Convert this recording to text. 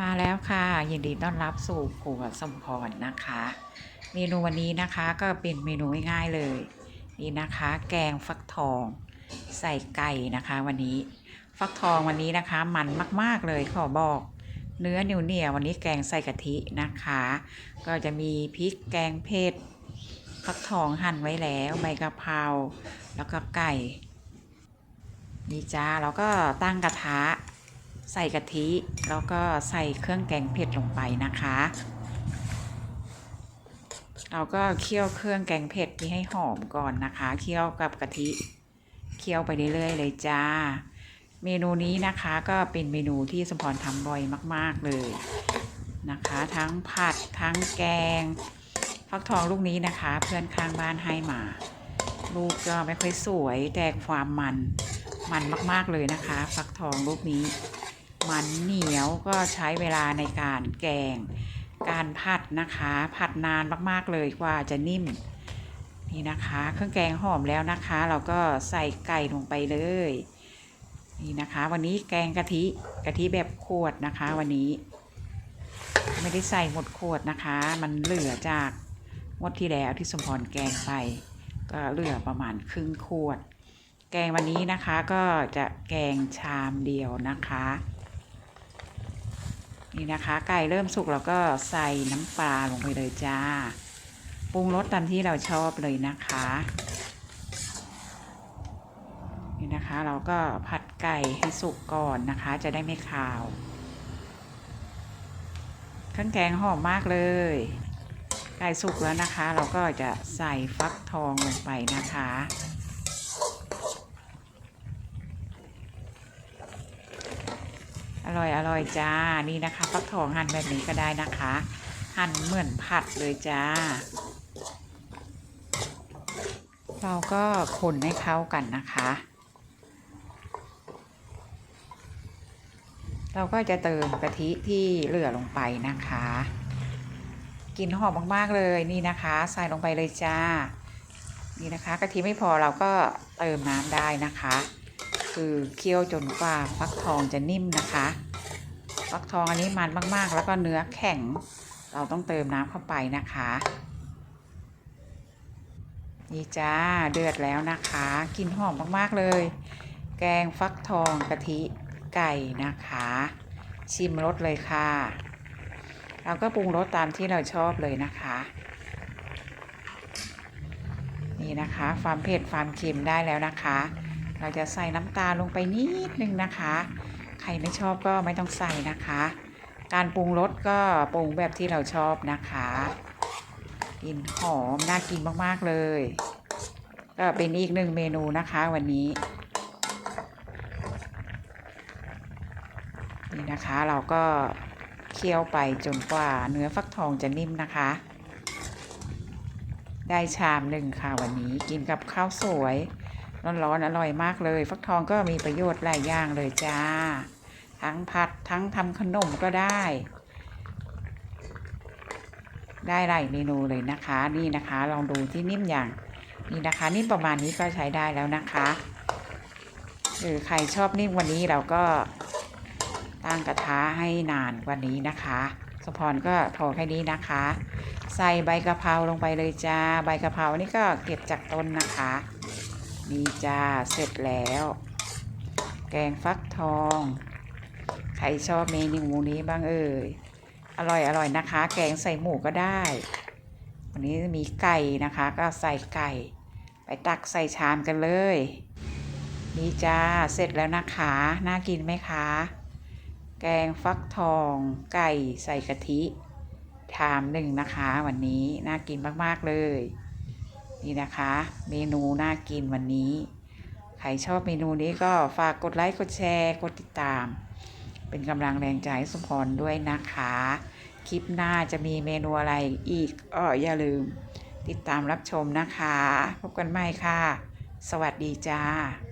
มาแล้วค่ะ ยินดีต้อนรับสู่ครัวสมพรนะคะ เมนูวันนี้นะคะก็เป็นเมนูง่ายๆเลย นี่นะคะ แกงฟักทอง ใส่ไก่นะคะ วันนี้ฟักทองวันนี้นะคะ มันมาก ๆเลยขอบอก เนื้อเหนียวเหนียวๆวันนี้แกงใส่กะทินะคะ ก็จะมีพริกแกงเผ็ดฟักทองหั่นไว้แล้วใบกะเพราแล้วก็ไก่นี่จ้าแล้วก็ตั้งกระทะ ใส่กะทิแล้วก็ใส่เครื่องแกงเผ็ดลงไปนะคะ เราก็เคี่ยวเครื่องแกงเผ็ดนี้ให้หอมก่อนนะคะ เคี่ยวกับกะทิเคี่ยวไปเรื่อยๆเลยจ้า เมนูนี้นะคะก็เป็นเมนูที่สมพรทำบ่อยมาก ๆเลยนะคะ ทั้งผัดทั้งแกงฟักทองลูกนี้นะคะ เพื่อนข้างบ้านให้มา ลูกก็ไม่ค่อยสวยแต่ความมันมันมาก ๆ เลยนะคะ ฟักทองลูกนี้ มันเหนียวก็ใช้เวลาในการแกง การผัดนะคะ ผัดนานมากๆเลยกว่าจะนิ่ม นี่นะคะ เครื่องแกงหอมแล้วนะคะ เราก็ใส่ไก่ลงไปเลย นี่นะคะ วันนี้แกงกะทิกะทิแบบขวดนะคะ วันนี้ ไม่ได้ใส่หมดขวดนะคะ มันเหลือจากงดที่แล้วที่สมพรแกงไป ก็เหลือประมาณครึ่งขวดแกงวันนี้นะคะก็จะแกงชามเดียวนะคะ นี่นะคะไก่เริ่มสุกเราก็ใส่น้ำปลาลงไปเลยจ้า ปรุงรสตามที่เราชอบเลยนะคะ นี่นะคะเราก็ผัดไก่ให้สุกก่อนนะคะ จะได้ไม่คาวเครื่องแกงหอมมากเลย ไก่สุกแล้วนะคะ เราก็จะใส่ฟักทองลงไปนะคะ ร่อยอร่อยจ้า นี่นะคะฟักทองหั่นแบบนี้ก็ได้นะคะ หั่นเหมือนผัดเลยจ้า เราก็คนให้เข้ากันนะคะ เราก็จะเติมกะทิที่เหลือลงไปนะคะกลิ่นหอมมากๆเลยนี่นะคะ ใส่ลงไปเลยจ้า นี่นะคะกะทิไม่พอเราก็เติมน้ำได้นะคะคือเคี่ยวจนกว่าฟักทองจะนิ่มนะคะ ฟักทองอันนี้มันมาก ๆ แล้วก็เนื้อแข็ง เราต้องเติมน้ำเข้าไปนะคะ นี่จ้าเดือดแล้วนะคะกลิ่นหอมมาก ๆ เลย แกงฟักทองกะทิไก่นะคะ ชิมรสเลยค่ะ เราก็ปรุงรสตามที่เราชอบเลยนะคะ นี่นะคะความเผ็ดความเค็มได้แล้วนะคะ เราจะใส่น้ำตาลลงไปนิดนึงนะคะ ใครไม่ชอบก็ไม่ต้องใส่นะคะ การปรุงรสก็ปรุงแบบที่เราชอบนะคะกลิ่นหอมน่ากินมากๆเลย ก็เป็นอีกหนึ่งเมนูนะคะวันนี้ นี่นะคะเราก็เคี่ยวไปจนกว่าเนื้อฟักทองจะนิ่มนะคะ ได้ชามหนึ่งค่ะวันนี้กินกับข้าวสวย ร้อนๆอร่อยมากเลยฟักทองก็มีประโยชน์หลายอย่างเลยจ้า ทั้งผัดทั้งทำขนมก็ได้ ได้หลายเมนูเลยนะคะ นี่นะคะ ลองดูที่นิ่มอย่างนี่นะคะ นิ่มประมาณนี้ก็ใช้ได้แล้วนะคะหรือใครชอบนิ่มวันนี้เราก็ตั้งกระทะให้นานกว่านี้นะคะสปอนก็พอแค่นี้นะคะ ใส่ใบกะเพราลงไปเลยจ้า ใบกะเพรานี่ก็เก็บจากต้นนะคะ นี่จ้า เสร็จแล้ว แกงฟักทอง ใครชอบเมนูนี้บ้างเอ่ย อร่อยอร่อยนะคะ แกงใส่หมูก็ได้ วันนี้มีไก่นะคะ ก็ใส่ไก่ ไปตักใส่ชามกันเลย นี่จ้า เสร็จแล้วนะคะ น่ากินไหมคะ แกงฟักทอง ไก่ใส่กะทิชามหนึ่งนะคะ วันนี้น่ากินมาก ๆ เลย นี่นะคะ เมนูน่ากินวันนี้ ใครชอบเมนูนี้ก็ฝากกดไลค์กดแชร์กดติดตาม เป็นกำลังแรงใจให้สมพรด้วยนะคะ คลิปหน้าจะมีเมนูอะไรอีกก็อย่าลืม ติดตามรับชมนะคะ พบกันใหม่ค่ะ สวัสดีจ้า